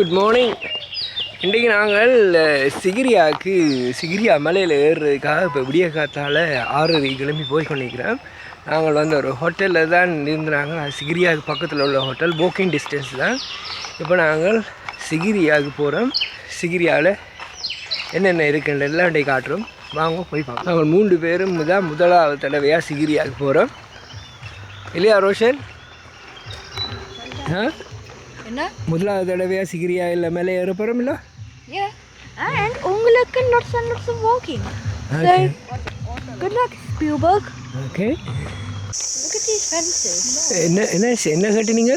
Good morning இன்றைக்கு நாங்கள் சிகிரியாவுக்கு சிகிரியா மலையில் ஏறுறதுக்காக இப்போ விடிய காத்தால் ஆறரை கிளம்பி போய் கொண்டிருக்கிறோம். நாங்கள் வந்து ஒரு ஹோட்டலில் தான் இருந்தாங்க சிகிரியாவுக்கு பக்கத்தில் உள்ள ஹோட்டல் வாக்கிங் டிஸ்டன்ஸ் தான். இப்போ நாங்கள் சிகிரியாவுக்கு போகிறோம் சிகிரியாவில் என்னென்ன இருக்குன்ற எல்லாம் இன்றைக்கு காட்டுறோம். வாங்க போய் பார்க்க நாங்கள் மூன்று பேரும் தான் முதலாவது தடவையாக சிகிரியாவுக்கு போகிறோம் இல்லையா ரோஷன்? ஆ? என்ன முதலாவது தடவையாக சிகிரியா இல்லை மேலே ஏற போகிறோம் இல்லை Yeah. And உங்களுக்கு lots and lots of walking. So, good luck, Spielberg. Okay Look at these fences. என்ன என்ன என்ன கட்டினீங்க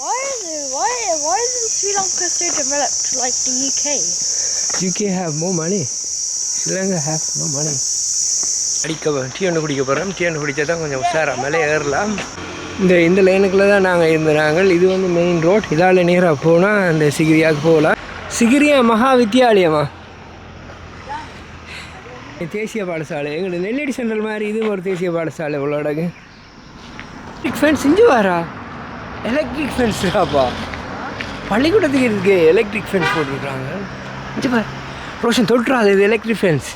Why is it, why why isn't Sri Lanka so developed like the UK? UK have மோ மணி Sri Lanka have no money அடிக்க tea ஒன்று குடிக்க போகிறோம் tea ஒன்று குடித்தா தான் கொஞ்சம் உஷாராக மேலே ஏறலாம். இந்த இந்த லைனுக்குள்ளே தான் நாங்கள் இருந்தாங்க இது வந்து மெயின் ரோட் இதால் நேராக போனால் அந்த சிகிரியாவுக்கு போகலாம். சிகிரியா மகா வித்தியாலயமா தேசிய பாடசாலை. எங்களுக்கு நெல்லடி சென்ட்ரல் மாதிரி இது ஒரு தேசிய பாடசாலை உள்ளடகு எலக்ட்ரிக் ஃபென்ஸ் இஞ்சி வாரா? எலக்ட்ரிக் ஃபென்ஸாப்பா பள்ளிக்கூடத்துக்கு இருக்கு எலக்ட்ரிக் ஃபென்ஸ் போட்டிருக்காங்க. இஞ்சி பார். ரோஷன் தொட்டுறாது இது எலக்ட்ரிக் ஃபென்ஸ்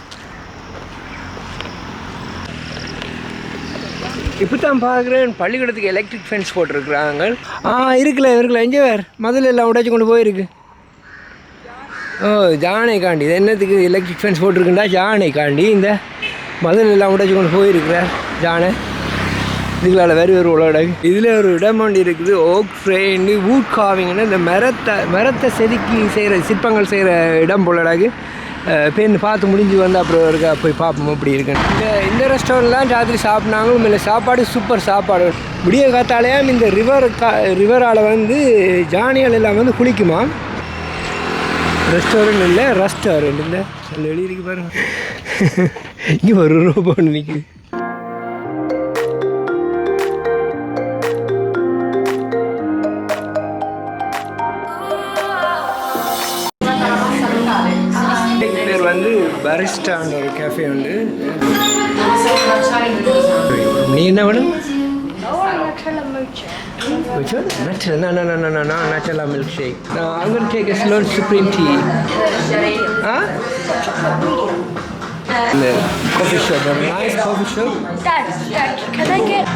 இப்போ தான் பார்க்குறேன். பள்ளிக்கூடத்துக்கு எலக்ட்ரிக் ஃபென்ஸ் போட்டிருக்கிறாங்க. ஆ இருக்குல்ல இருக்குல்ல. எங்கே வேறு? மதில் எல்லாம் உடைச்சு கொண்டு போயிருக்கு. ஓ ஜானைக்காண்டி இது என்னத்துக்கு எலக்ட்ரிக் ஃபென்ஸ் போட்டிருக்குண்டா? ஜானைக்காண்டி இந்த மதில் எல்லாம் உடைச்சு கொண்டு போயிருக்கிறார் ஜானை இதுகளால் வேறு ஒரு உலக இதில் ஒரு இடம் ஒன்று இருக்குது. ஓக் ஃப்ரெண்டு வூட் காவிங்னு இந்த மரத்தை மரத்தை செதுக்கி செய்கிற சிற்பங்கள் செய்கிற இடம் போலடாகு பேருந்து பார்த்து முடிஞ்சு வந்து அப்புறம் இருக்கா போய் பார்ப்போம் அப்படி இருக்குன்னு. இந்த இந்த ரெஸ்டாரண்ட்லாம் ராத்திரி சாப்பிட்னாங்களும் இல்லை சாப்பாடு சூப்பர் சாப்பாடு. விடிய காத்தாலேயே இந்த ரிவர் கா ரிவரால் வந்து ஜானியால் எல்லாம் வந்து குளிக்குமா? ரெஸ்டாரண்ட் இல்லை ரெஸ்டாரண்ட் இல்லை எழுதிருக்கு பாருங்க. இங்கே ஒரு ரூபா ஒன்று பரிஸ்டான்ற ஒரு கேஃபே உண்டு நீ என்ன வேணும் Which one? Nutella. No, no, no, no, no, no, Nutella milkshake. No, I'm going to take a Sloan Supreme tea. Huh? The coffee shop, a nice coffee shop. Dad, Dad, can I get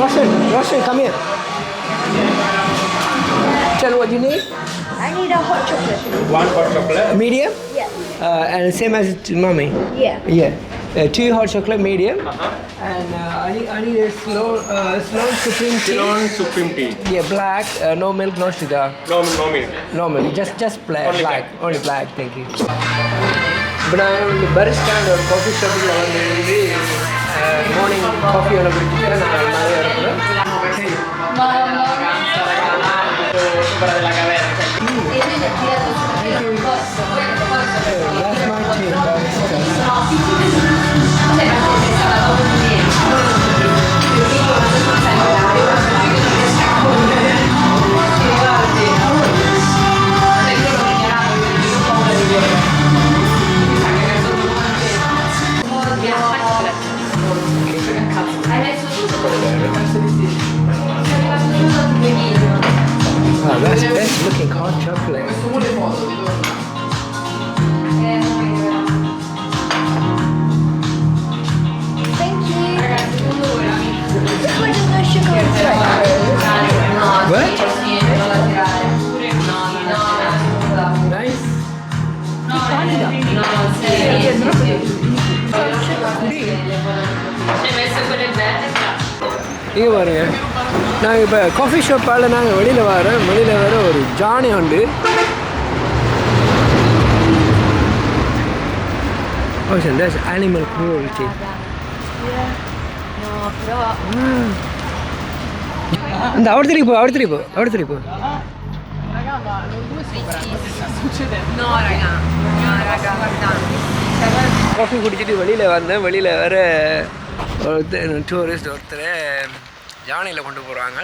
Roshan, Roshan, come here. Tell what you need. I need a hot chocolate. One hot chocolate. Medium. Yeah. Uh, and same as t- mommy. Yeah. Yeah. Uh, two hot chocolate medium. Uh-huh. And uh, I, need, I need a slow, uh, slow supreme tea. Ceylon Supreme Tea. Yeah, black, uh, no milk, no sugar. No, no milk. Normally, just just black, Only black, only black. Thank you. இப்போ நான் வந்து பரிஸ்டாண்ட் ஒரு coffee ஷாப்பில் வந்து இருந்து morning coffee ஒன்று குடிச்சிட்டு நான் நிறைய இருக்கிறேன் súper de la cabeza. இங்கே பாருங்கள் நாங்கள் இப்போ காஃபி ஷாப்பால் நாங்கள் வெளியில் வரோம் வெளியில் வர ஒரு ஜானி உண்டு ஓஷன் தட்ஸ் அனிமல் cruelty. இந்த அவர் திருப்பி போ அவர் திருப்பி போ அவர் திருப்பி போ. காஃபி குடிச்சிட்டு வெளியில் வந்தேன் வெளியில் வர ஒருத்தர் டூரிஸ்ட் ஒருத்தரை ஜானையில் கொண்டு போகிறாங்க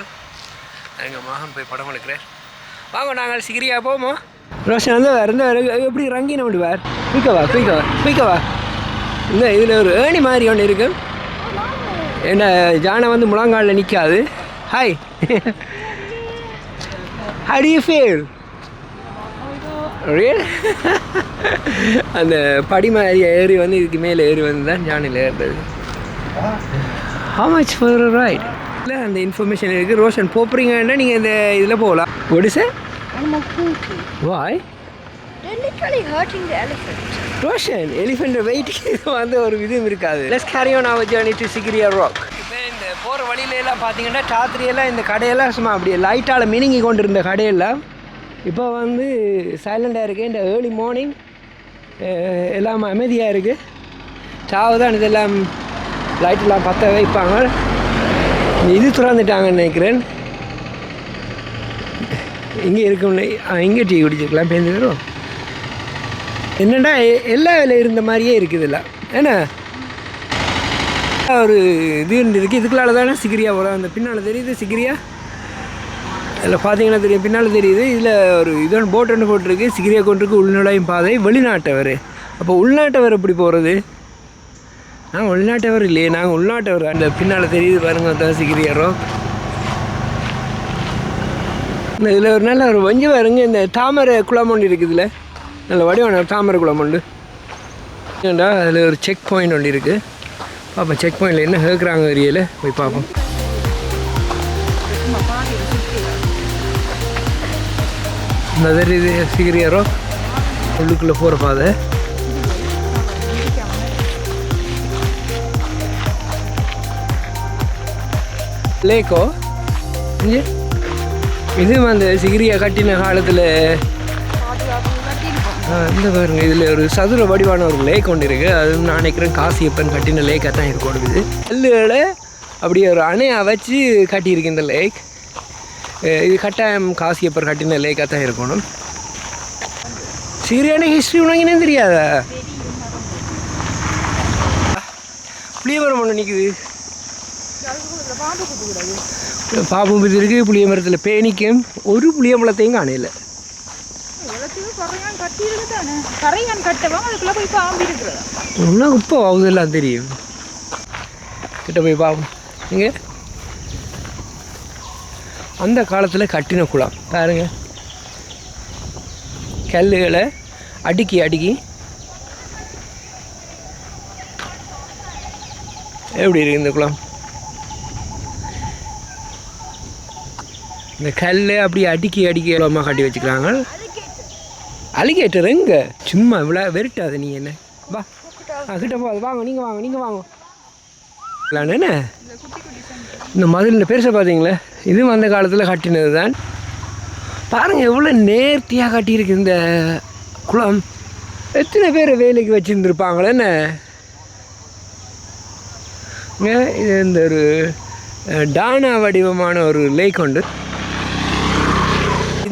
எங்கள் மகன் போய் படம் எடுக்கிறேன் வாங்க நாங்கள் சிகிரியா போமோ ரோஷன் வந்து வேறு இந்த எப்படி ரங்கின விடுவார் குயிக்கவா குயிக்கவா குயிக்கவா இந்த இதில் ஒரு ஏணி மாதிரி ஒன்று இருக்குது என்ன ஜானை வந்து முழங்காலில் நிற்காது hi how do you feel? Real? அந்த படி மாதிரி ஏறி வந்து இதுக்கு மேலே ஏறி வந்து தான் ஜானையில் ஏறுறது. How much for a ride? இல்லை அந்த இன்ஃபர்மேஷன் இருக்குது ரோஷன் போப்புறீங்கன்னா நீங்கள் இந்த இதில் போகலாம். What is it? Animal cruelty. why? They're literally hurting the elephant. Roshan elephant வெயிட்டுக்கு வந்து ஒரு இதுவும் இருக்காது. Let's carry on our journey to Sigiriya rock இப்போ இந்த போகிற வழியில எல்லாம் பார்த்தீங்கன்னா ராத்திரியெல்லாம் இந்த கடையெல்லாம் சும்மா அப்படியே லைட்டால் மினுங்கி கொண்டு இருந்த கடையெல்லாம் இப்போ வந்து சைலண்டாக இருக்குது இந்த ஏர்லி மார்னிங் எல்லாம் அமைதியாக இருக்குது சாவு தான் இதெல்லாம் லைட்டெல்லாம் பற்ற வைப்பாங்க. இது திறந்துட்டாங்கன்னு நினைக்கிறேன். இங்கே இருக்கும் இங்கே டீ குடிச்சிருக்கலாம் பேருந்து வரும். என்னடா எ- எல்லா வேலையும் இருந்த மாதிரியே இருக்குதுல்ல. ஏன்னா ஒரு இது இருக்குது இதுக்குள்ளால தானே சிகிரியா வரும். அந்த பின்னால் தெரியுது சிகிரியா? அதில் பார்த்தீங்கன்னா தெரியும். பின்னால் தெரியுது. இதில் ஒரு இது போட் ஒன்று போட்டிருக்கு. சிகிரியா கொண்டிருக்கு. உள்நுழையும் பாதை. வெளிநாட்டவர். அப்போ உள்நாட்டவர் எப்படி போகிறது நாங்கள் உள்நாட்டவர் இல்லையே நாங்கள் உள்நாட்டவர். அந்த பின்னால் தெரியுது பாருங்கள் அதான் இந்த இதில் ஒரு நல்ல ஒரு வஞ்சி பாருங்க இந்த தாமரை குளம் ஒன்று இருக்குதுல்ல நல்ல வடிவான தாமரை குளம் ஒன்று ஏண்டா அதில் ஒரு செக் பாயிண்ட் ஒன்று இருக்குது பார்ப்போம் செக் பாயிண்டில் என்ன கேட்குறாங்க ஏரியாவில் போய் பார்ப்போம் இந்த இது சிகிரியாரோ உள்ளுக்குள்ளே போகிற பாதை. லேக்கோ? இது அந்த சிகிரியா கட்டின காலத்தில் இந்த பாருங்க இதில் ஒரு சதுர வடிவான ஒரு லேக் ஒன்று இருக்குது அது நான் நினைக்கிறேன் காசியப்பன் கட்டின லேக்காக தான் இருக்கும் இது. கல்லுகளை அப்படியே ஒரு அணையை வச்சு கட்டியிருக்கு இந்த லேக். இது கட்டாயம் காசியப்பர் கட்டின லேக்காக தான் இருக்கணும். சீரியான ஹிஸ்ட்ரி உனக்கு தெரியாதா? புளியமரம் ஒன்று நிற்குது பாம்பு இது இருக்குது புளிய மரத்தில் பேணிக்கும் ஒரு புளிய மரத்தையும் காணையில் இன்னும் இப்போ ஆகுதெல்லாம் தெரியும். கிட்ட போய் பார்ப்போம் இங்கே. அந்த காலத்தில் கட்டின குளம். பாருங்க. கல்லுகளை அடுக்கி அடுக்கி. எப்படி இருக்கு இந்த குளம்? இந்த கல் அப்படி அடுக்கி அடுக்கி எவ்வளோமா கட்டி வச்சுக்கிறாங்க. அலிகேட்டர் எங்க? சும்மா இவ்வளோ வெறுட்டாது நீ என்ன? வா. ஆ கிட்ட போகாது வாங்க நீங்கள் வாங்க நீங்கள் வாங்க. என்ன? இந்த மதில் இந்த பெருசை பார்த்தீங்களே? இதுவும் அந்த காலத்தில் கட்டினது தான். பாருங்கள் எவ்வளோ நேர்த்தியாக கட்டியிருக்கு இந்த குளம். எத்தனை பேர் வேலைக்கு வச்சுருந்துருப்பாங்களே என்ன? இது இந்த ஒரு டானா வடிவமான ஒரு லேக் உண்டு.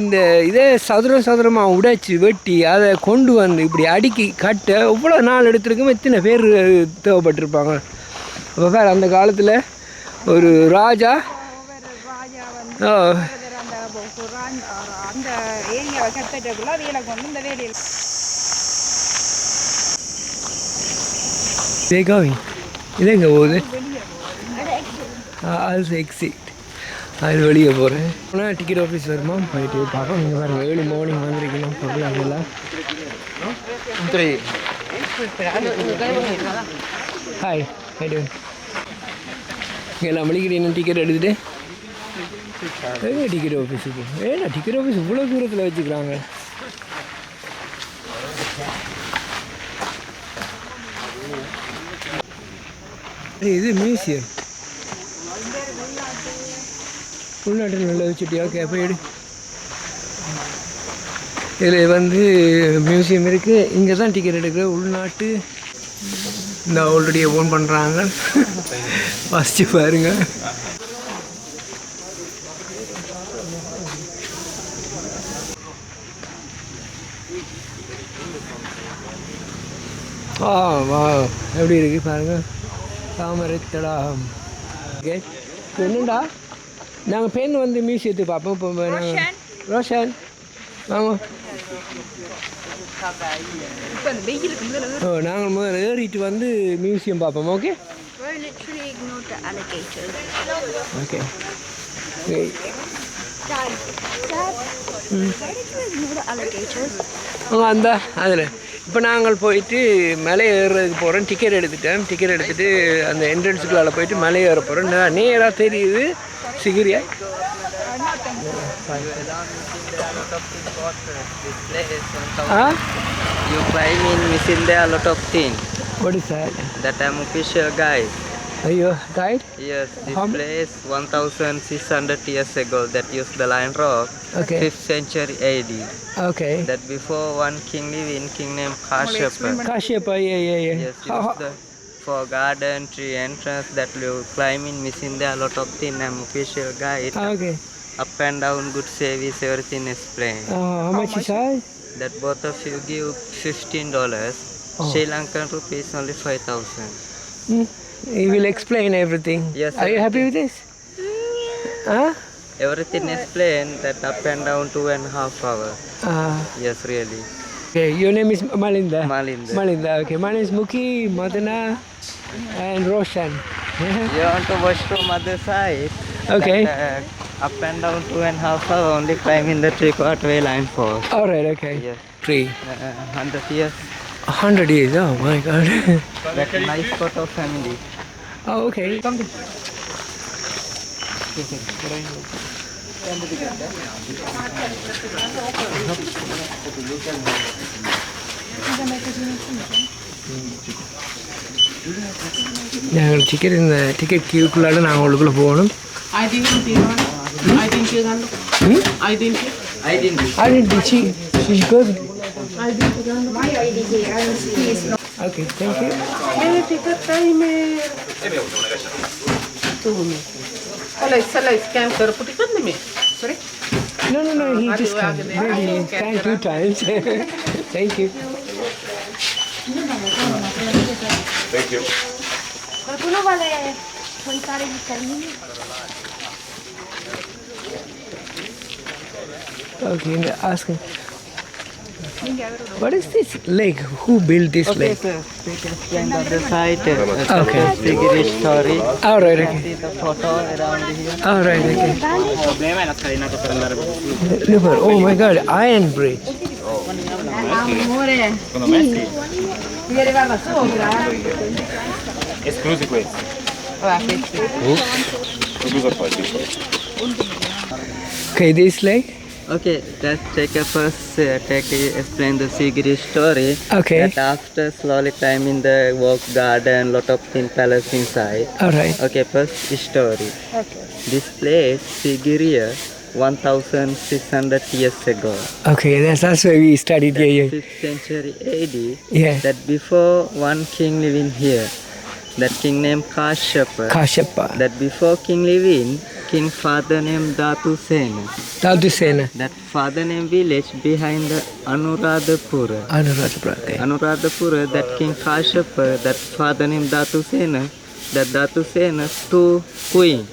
இந்த இதே சதுரம் சதுரமாக உடைச்சி வெட்டி அதை கொண்டு வந்து இப்படி அடுக்கி கட்ட எவ்வளோ நாள் எடுத்திருக்கும் எத்தனை பேர் தேவைப்பட்டிருப்பாங்க. அப்போ பேர் அந்த காலத்தில் ஒரு ராஜா இதே காவி இது எங்கே போகுது அது எக்ஸிட் அது வெளியே போகிறேன் ஆனால் டிக்கெட் ஆஃபீஸ் வருமா? போயிட்டு பார்ப்போம். நீங்கள் பாருங்கள் ஏழு மார்னிங் வந்திருக்கணும் பகல் அதெல்லாம். ஹாய் ஹைடு எல்லாம் மளிகை டிக்கெட் எடுத்துகிட்டு டிக்கெட் ஆஃபீஸுக்கு ஏன்னா டிக்கெட் ஆஃபீஸ் இவ்வளோ தூரத்தில் வச்சுக்கிறாங்க. இது மியூசியம் உள்நாட்டில் நல்ல சுட்டியாக கேப்பேடு இதில் வந்து மியூசியம் இருக்குது இங்கே தான் டிக்கெட் எடுக்கிற. உள்நாட்டு. இந்த ஆல்ரெடி ஓன் பண்ணுறாங்க ஃபஸ்ட்டு பாருங்க. ஆ வா. எப்படி இருக்கு பாருங்க. தாமரை தடாகம் ஓகே என்னண்டா? நாங்கள் பெண் வந்து மியூசியத்துக்கு பார்ப்போம். இப்போ நாங்கள் ரோஷன். வாங்க. ஓ நாங்கள் முதல்ல ஏறிட்டு வந்து மியூசியம் பார்ப்போம் ஓகே. ஓகே அந்த அதில் இப்போ நாங்கள் போயிட்டு மலை ஏறுறதுக்கு போகிறோம் டிக்கெட் எடுத்துட்டேன் டிக்கெட் எடுத்துட்டு அந்த என்ட்ரன்ஸுக்குள்ளால போயிட்டு மலை ஏற போகிறோம் நேராக தெரியுது சிகிரியா ஆ You climb in missing there a lot of things. what is that That I'm official guide. you died? Yes, this How place 1600 years ago that used the lion rock, okay. 5th century AD. Okay. That before one king living, king named Kashyapa. Kashyapa, yeah, yeah, yeah. Yes, the, for garden, tree entrance that you climb in, missing there a lot of thing, I'm official guide. Ah, okay. Up and down, good service, everything is plain. Uh, how, how much, is that? That both of you give $15. Oh. Sri Lankan rupees only 5,000. Mm. He will explain everything. Yes, Are you happy with this? Huh? Everything explained that up and down two and a half hour. Uh, Yes, really. okay, your name is Malinda. Malinda. Malinda. Okay, my name is Muki, Madana, and Roshan. You want to watch from other side? okay. That, uh, up and down two and a half hour only climbing the three quarter way line for. All right. Okay. Yes. Tree. Uh, hundred years. A hundred years. Oh my God. That nice photo family. oh, okay. Come. நாங்கள் ticket இந்த ticket கியூக்குள்ளால நாங்கள் உள்ளுக்குள்ளே போகணும் Identity gano? Identity gano? Hmm? Identity? My IDG and his. Okay, thank you. मैंने ticket time में two minutes. Hello, hello, scan कर पुटी करने में. Sorry. No, no, no. He just come. Really, scan two times. thank you. Thank you. Kalkulo wale. कोई सारे निकलनी नहीं. Okay, ask him. What is this lake? Who built this Okay, lake? sir. Take a stand on the side. Uh, Okay. Figure story. All right, okay. See the photo around here. All right, okay. Look, oh my God, iron bridge. Amore. Devi arrivare là sopra. Esclusi questi. Guarda, questi. Escluso. Okay, this lake. Okay, let's take a first uh, take a, explain the Sigiri story. Okay. That after slowly climbing the walk garden, lot of thin palace inside. All right. Okay, first story. Okay. This place, Sigiria, 1600 years ago. Okay, that's that's where we studied. Yeah, yeah, 5th century AD. yeah. That before one king living here. That king named Kashyapa. Kashyapa, that before king living, king father named Datu Sena. Datu Sena. That father name village behind the Anuradhapura. Anuradhapura. Okay. Anuradhapura, that king Kashyapa, that father named Datu Sena, that Datu Sena, two queen.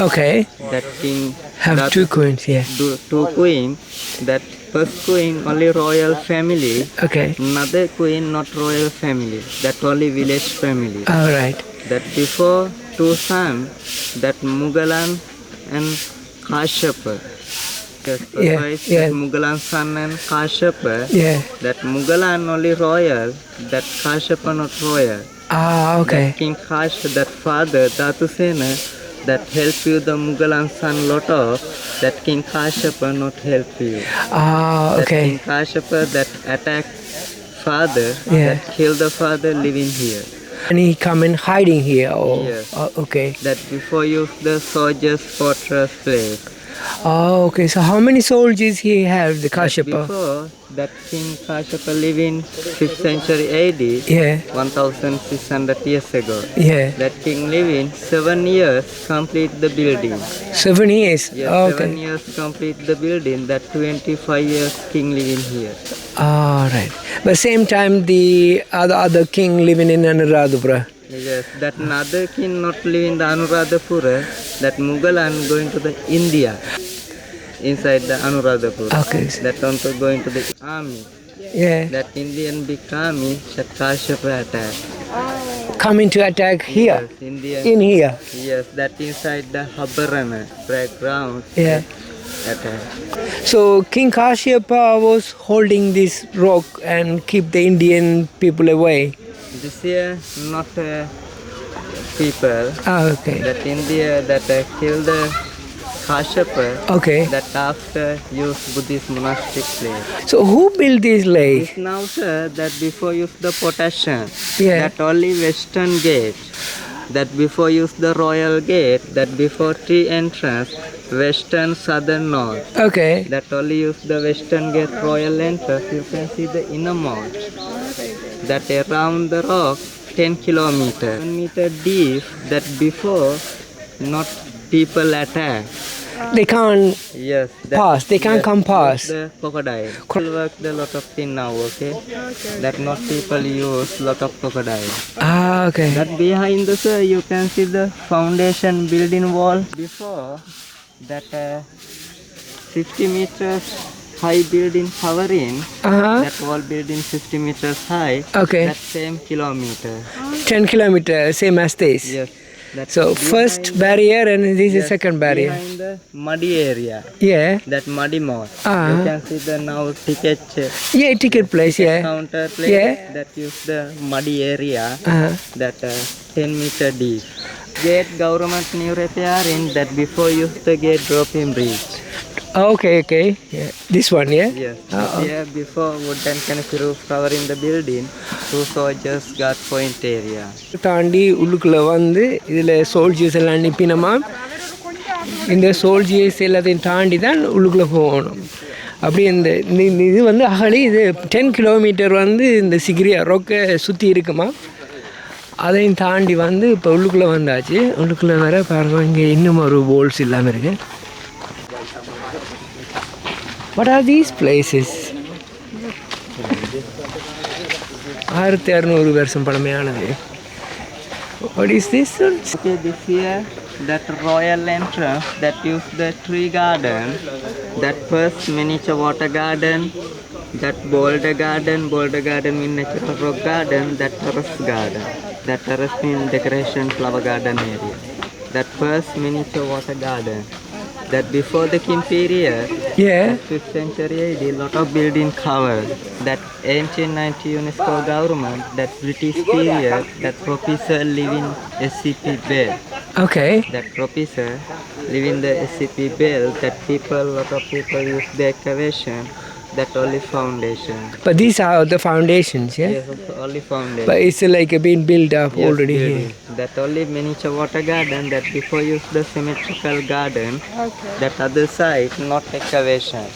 Okay, That king have Datu- two coins. Yeah. do- two queen. That first queen only royal family. Okay. Another queen not royal family. That only village family. All right. that before two sons, that Mugalan and Kashyapa. Yeah, yeah. that Mugalan son and Kashyapa. Yeah. That Mugalan only royal, that Kashyapa not royal. Ah, okay. That King Kash, that father, Datusena, that help you the Mugalan son lot of, that King Kashyapa not help you. Ah, okay. That King. Kashyapa that attack father, Yeah. that kill the father living here. And he come in hiding here. Oh, Yes. oh, okay. That before you the soldiers fortress place. Oh, okay. So how many soldiers he have? The Kashyapa. Before that King Kashyapa lived in 5th century AD, Yeah. 1600 years ago. Yeah. That king lived in seven years complete the building. Seven years. Yes, ah, seven okay. years complete the building. That 25 years king living here. All right. But same time, the other other king living in Anuradhapura. Yes, that another king not live in the Anuradhapura. That Mughal and going to the India. Inside the Anuradhapura. Okay. That going to the army. Yeah. That Indian big army that attack. Coming to attack here, Yes, India. in here. Yes, that inside the Habarana background. Yeah. Attack. So King Kashyapa was holding this rock and keep the Indian people away. This year, not uh, people. Ah, okay. That India that uh, killed the Kashyapa. Eh? Okay. That after used Buddhist monastic place. So who built this lake? It's now sir that before use the potassium. Yeah. That only western gate. That before use the royal gate. That before three entrance. Western, southern, north. Okay. That only use the western gate royal entrance. You can see the innermost. That around the rock 10 kilometer. 1 meter deep. That before not people attack. They can't Yes. That, Pass, they can't come past. The crocodile. Work the lot of thing now, okay? That not people use lot of crocodile. Ah, okay. That behind the sir, you can see the foundation building wall. Before that, uh, 50 meters high building covering. Uh-huh. That wall building 50 meters high. Okay. That same kilometer. 10 kilometers, same as this. Yes. That So first barrier and this is second barrier. Behind the muddy area. Yeah. That muddy mall. Ah. You can see the now ticket Yeah, ticket place, yeah. counter place Yeah. that use the muddy area Uh-huh. that uh, 10 meter deep. Gate government new repair repairing that before use the gate drop in bridge. Okay, okay. Yeah. This one, yeah? Yes. Uh-oh. Here before wooden canopy roof covering the building, two soldiers got point area. தாண்டி உள்ளுக்குள்ளே வந்து இதில் soldiers எல்லாம் அனுப்பினோமா இந்த soldiers எல்லாத்தையும் தாண்டி தான் உள்ளுக்குள்ளே போகணும் அப்படி இந்த இது வந்து அகலி இது டென் கிலோமீட்டர் வந்து இந்த சிகிரியா ரொக்க சுற்றி இருக்குமா அதையும் தாண்டி வந்து இப்போ உள்ளுக்குள்ளே வந்தாச்சு உள்ளுக்குள்ளே வர பாருங்க இங்கே இன்னும் ஒரு போல்ஸ் இல்லாமல் இருக்கு வாட் ஆர் தீஸ் பிளேசஸ் ஆயிரத்தி அறநூறு வருஷம் பழமையானது what is this Okay, this here that royal entrance that use the tree garden, that first miniature water garden, that boulder garden, boulder garden mean natural rock garden, that terrace garden, that terrace mean decoration flower garden area. That first miniature water garden. That before the King period, Yeah. 5th century AD, lot of building covered. That 1890 UNESCO government, that British period, that professor living SCP bed. Okay. That professor living the SCP bed. That people, lot of people use the excavation. That only foundation. But these are the foundations, yeah? Yes, only foundation. But it's like being built up Yes, already building. here. That only miniature water garden. That before used the symmetrical garden. That other side, not excavation.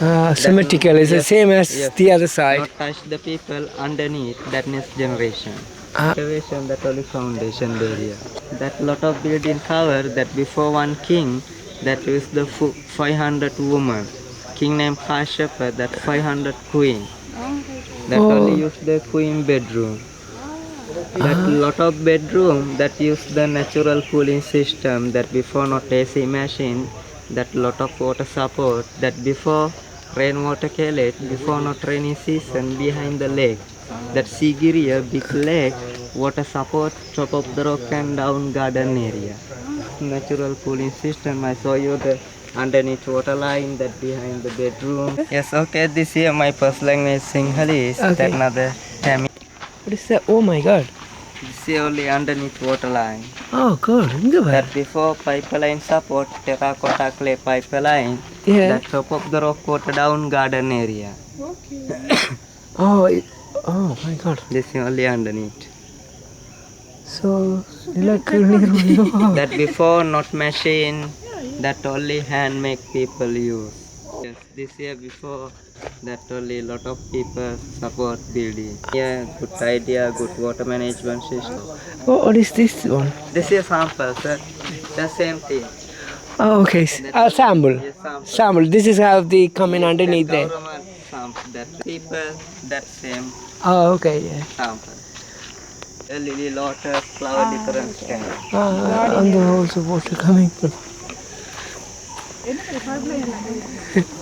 Uh, symmetrical is the same as yes. the other side. not touch the people underneath that next generation Ah. excavation that only foundation area that lot of building cover that before one king that that is the 500 woman king named Kashyapa that 500 queen. That Oh. only use the queen bedroom. That ah. lot of bedroom that use the natural cooling system that before not AC machine that lot of water support that before rainwater cullet before not rainy season behind the lake. That Sigiria big lake water support top of the rock and down garden area. Natural cooling system I saw you the underneath water line that behind the bedroom. Yes okay this year my first language singhali is okay. that another tamil. What is that? Oh my god. This year only underneath water line. Oh god that before pipeline support terracotta clay pipeline. Yeah. That top of the rock water down garden area. Okay. Oh it, oh my god. This year only underneath. So, so that before not machine that only hand make people use yes this year before that only lot of people support building yeah good idea good water management system Oh, what is this one? this is sample sir the same thing Oh, okay. Uh, sample. yes sample Sample. This is how they come in underneath there. government sample that people that same Oh, okay. Yeah. sample a lily lotus flower different kind Uh, and the also water coming from.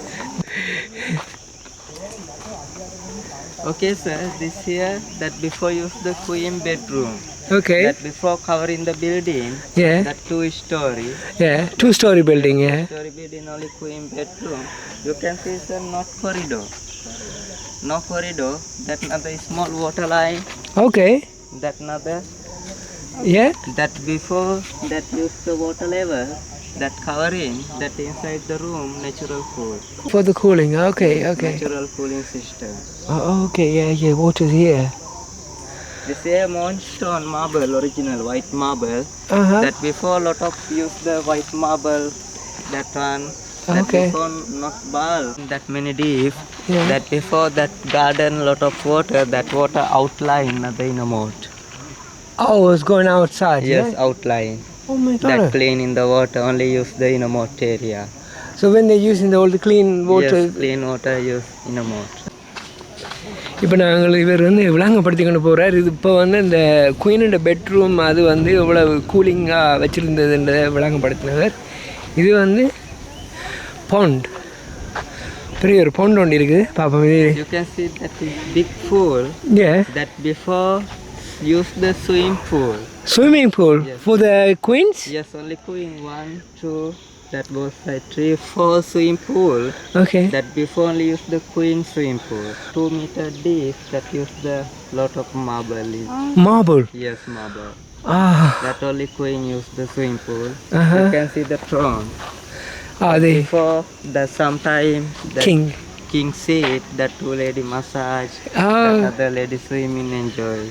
Okay, sir. This here that before use the queen bedroom. Okay. That before covering the building, Yeah. that two story, Yeah. Two story building, yeah. two story building only queen bedroom. You can see a not corridor. No corridor. That another small water line. Okay. That another. Yeah. That before that use the water level. That covering. That inside the room natural cool For the cooling. Okay. Okay. Natural cooling system. Oh, okay. Yeah. Yeah. Water's here. the same monstone marble, original white marble. Uh huh. That before a lot of use the white marble. That one. That Okay. before not bulb. That many deep. Yeah. That before that garden lot of water. That water outline the inner moat. Oh, it's going outside. Yes, Yeah? outline. Oh my That god. clean in the water. Only use the inner moat area. So when they're using the old clean water, Yes, clean water use inner moat. இப்போ நாங்கள் இவர் வந்து விளங்கப்படுத்தி கொண்டு போகிறார் இது இப்போ வந்து இந்த குயினோட பெட்ரூம் அது வந்து எவ்வளவு கூலிங்காக வச்சுருந்ததுன்றதை விளங்கப்படுத்தினவர் இது வந்து பாண்ட் பெரிய ஒரு பாண்ட் ஒன்று இருக்குது பாப்போம் இது You can see that is big pool. A That before use the swimming pool. Swimming pool yes. for the queens? Yes, only queen. One, two. That was like three, four swimming pool. Okay. That before only used the queen swimming pool. Two meter deep. That used the lot of marble. Marble. Yes, marble. Ah. That only queen used the swimming pool. Uh -huh. You can see the throne. Ah, Are they. Before the sometime. The king king seat that two lady massage, oh. that ah. other lady swimming enjoy.